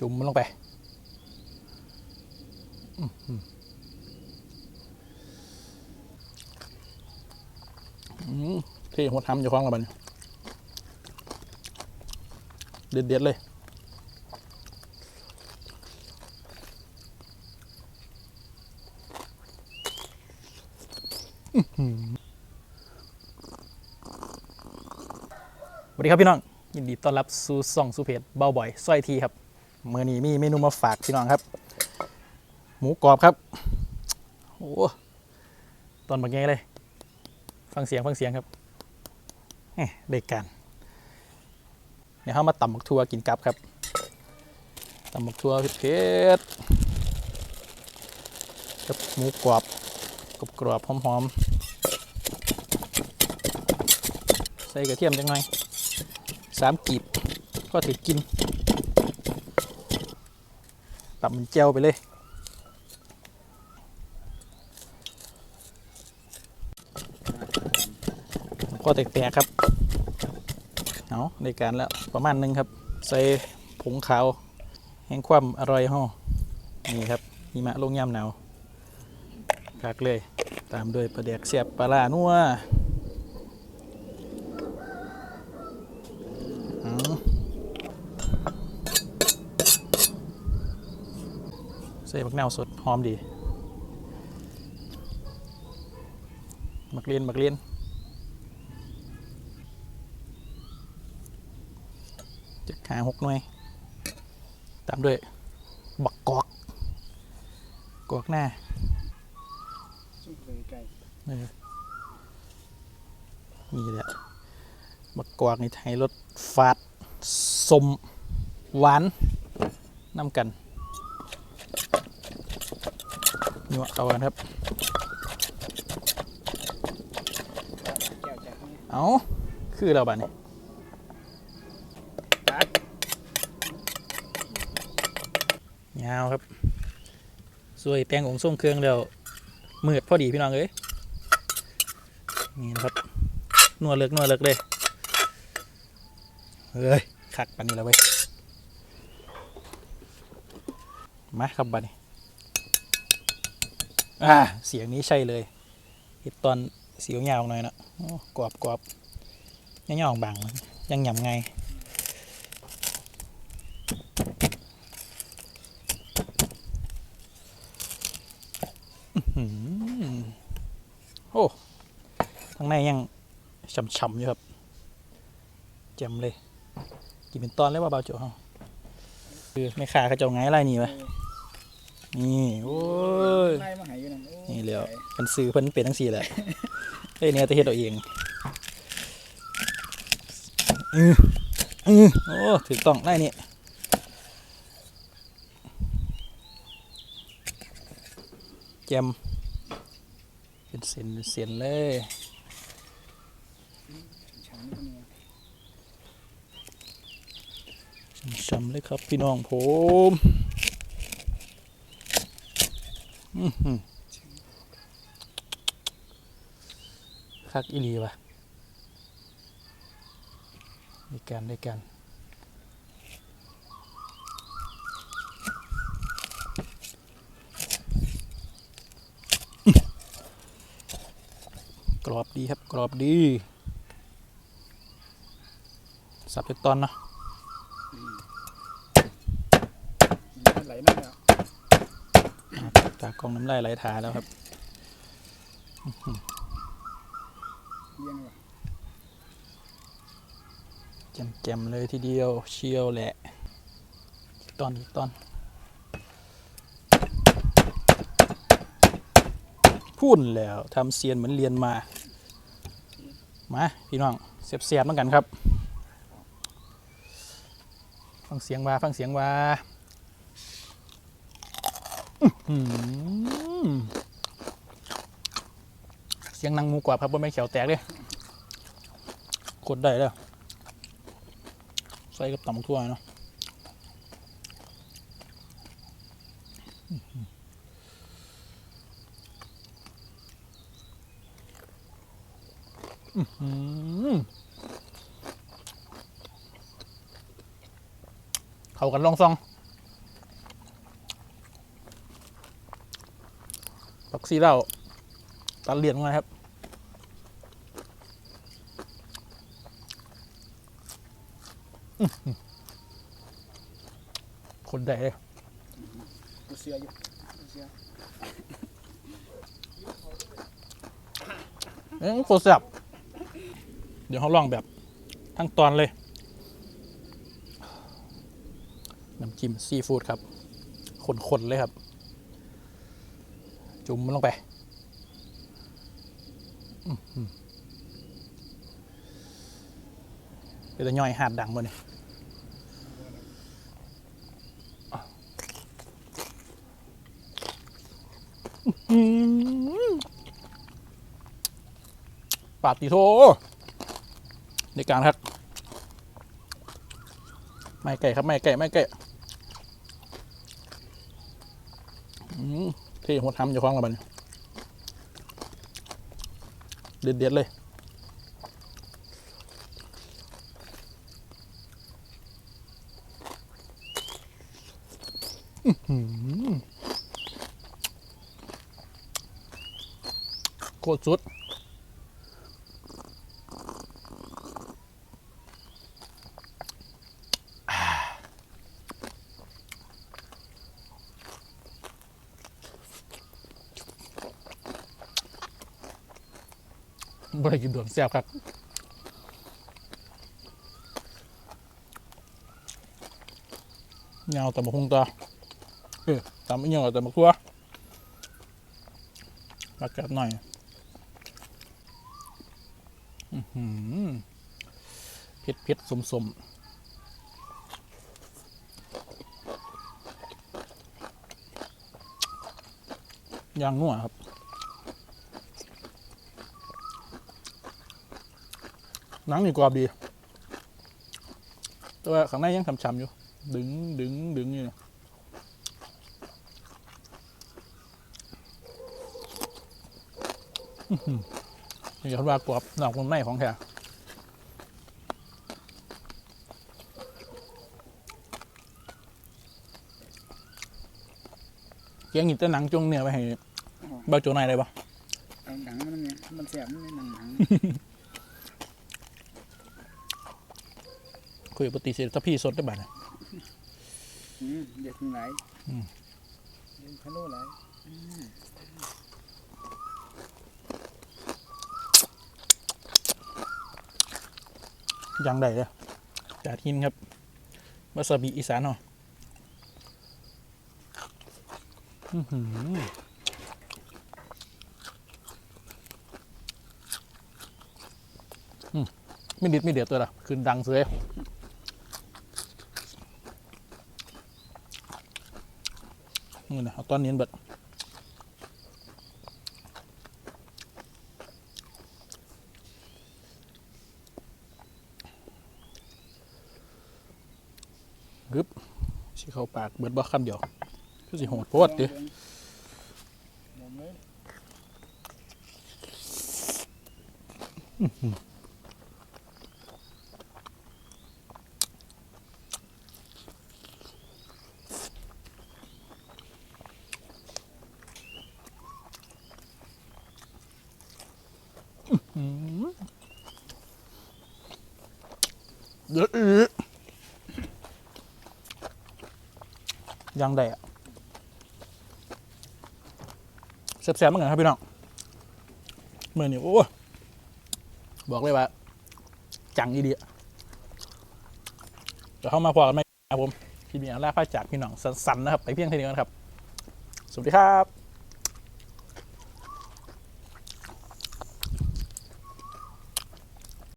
จุ่มมันลงไปอืมเที่หัวทำอยู่ข้างละบันเด็ดเด็ดๆเลยสวัสดีครับพี่น้อง ยินดีต้อนรับสู่ซ่องสู่เพจเบาบ่อยสร้อยทีครับ มื่อนี้มีเมนูมาฝากพี่น้องครับ หมูกรอบครับโอ้ตอนบักแงเลย ฟังเสียงฟังเสียงครับแหม่เด็กกันเดี๋ยวเขามาตำบักทัวกินกับครับตำบักทัวเผ็ดกับหมูกรอบกรอบกรอบหอมๆ ใส่กระเทียมจังหน่อยสามกีบก็ถือกิน ปรับมันเจียวไปเลยก็แตกๆครับ เอาในการแล้วประมาณหนึงครับ ใส่ผงขาว แห่งความอร่อยห่อนี่ครับหิมะลงยามหนาวคักเลย ตามด้วยปลาแดกเสียบปลาล่านัวเอา ใส่บักนาวสดหอมดีมักเลียนมักเลียนจะขาหกหน่วย ตามด้วย บักกอก กอกหน้าซุ่มเลยไก่เออนี่แหละ บักกอกนี่ไทยรสฟาดสมหวานน้ำกัน นัวเข้ากันครับ เอาคือเราบ้านี่ยาวครับสวยแตงองส้มเครื่องแล้วมืดพอดีพี่น้องเอ้ยนี่นะครับนัวเลิกนัวเลิกเลยเฮ้ยคักปันนี้แล้วเว้ยมาครับบัดนี้ อ่าเสียงนี้ใช่เลยเห็ดตอนเสียวยาวหน่อยนะอกรอบกรอบยังยองบางยังหยำไงโอ้ทั้งในยังฉ่ำๆอยู่ครับแจ่มเลย กินเป็นตอนเลยว่าเบาโจ้คือไม่ขาเขาจ้าไงไรนี่วะ นี่โอ้ยไล่มาใหายอยู่นั่นโอ้นี่แล้วมันซื้อเพิ่นเป็นทั้งสี่แหละเฮ้ยเนี่ยจะเฮ็ดเอาเองอืออือโอ้ถูกต้องได้นี่แจมเป็นเส้นเป็นเส้นเลยฉันก็มีช้ำๆเลยครับพี่น้องผมอื้อหือ คักอีลีวะได้กันได้กันกรอบดีครับ กรอบดี สับเป็นตอนเนาะ มันไหลมากแล้ว จา กองน้ำลายไหลถาแล้วครับเลี้ยงว่ะแจ่มๆเลยทีเดียวเชียวแหละตอนอีกตอนพูดแล้วทำเซียนเหมือนเรียนมา มาพี่น้องเสียบๆเหมือนกันครับ ฟังเสียงว่า ฟังเสียงว่า เสียงนางหมูกรอบครับบนไม่นเขียวแตกเลยกดได้แล้ว ใส่กับตำบักทั่วเนาะอื้อหือเข้ากันลองซอง ซีเหล้าตัดเหรียญมาครับอื้อหือคนใดเลยกูเสียอยู่กูเสียเอ้ยโคตรแซ่บเดี๋ยวเขาลองแบบทั้งตอนเลย น้ำจิ้มซีฟู้ดครับ ขนๆ เลยครับ จุ่มมันลงไปอื้อหือเป็นตะย่อยหาดดังบ่เนี่ยอื้อหือปาติโทในการครับ ไม่ไก่ครับ ไม่ไก่ ไม่ไก่อืมเที่หัวทำจะคล้องเราบ้านี่เด็ดเด็ดเลย โคตรสุด บ่ได้กินโดนแซ่บครับเงาแต่มาคงตาเออตามไม่เงาแต่มาครัวอากาศหน่อยเผ็ดเผ็ดสมสมยางนัวครับ หนังนี่กรอบดี แต่ว่าข้างในยังฉ่ำๆอยู่ ดึงดึงดึงอยู่เนี่ยอื้อหือนี่เขาว่ากรอบนอกมันในของแท้เกียงหยิบแต่หนังจงเนี่ยไปให้เบาโจนายได้ปะเอาหนังมันเนี่ยมันแสบมันไม่หนังหนัง คุยกับปฏิเสธถ้าพี่สดได้บ้างอืมเด็ดมันไหลอืมเด็ดพะโล้ไหลอืมยังได้เลยจากทินครับวาซาบิอีสานเนาะอื้อหืออืมไม่ดิดไม่เดือดตัวละคืนดังเสย นี่นะเอาตอนนี้เบิดกึบสิเข้าปากเบิดบ่คำเดียว คือสิโหดโพดด้ลอง เลยเดือดอือยังได้อะแซ่บๆเหมือนกันครับพี่น้องเมื่อนี้โอ้บอกเลยว่า จังอีเดียเดี๋ยวเข้ามาพอกันไหมครับผมคลิปนี้ลาพาจากพี่น้องสันๆนะครับ ไปเพียงเท่านี้นครับ สวัสดีครับ